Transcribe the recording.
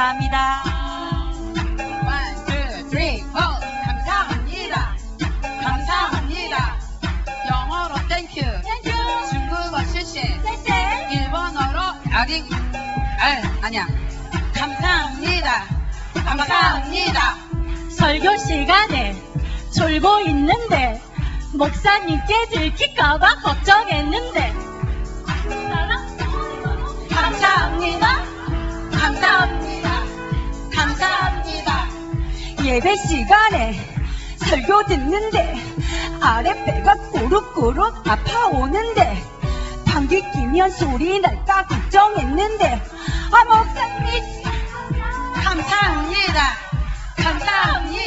감사합니다. One, two, three, four. 감사합니다. 감사합니다. 영어로 땡큐. 중국어 실시. 일본어로 아링. 아, 아니야. 감사합니다. 감사합니다. 설교 시간에 졸고 있는데 목사님께 들킬까봐 걱정했는데 예배 시간에 설교 듣는데 아랫배가 꾸룩꾸룩 아파오는데 방귀 끼면 소리 날까 걱정했는데 아 목사님 감사합니다. 감사합니다. 감사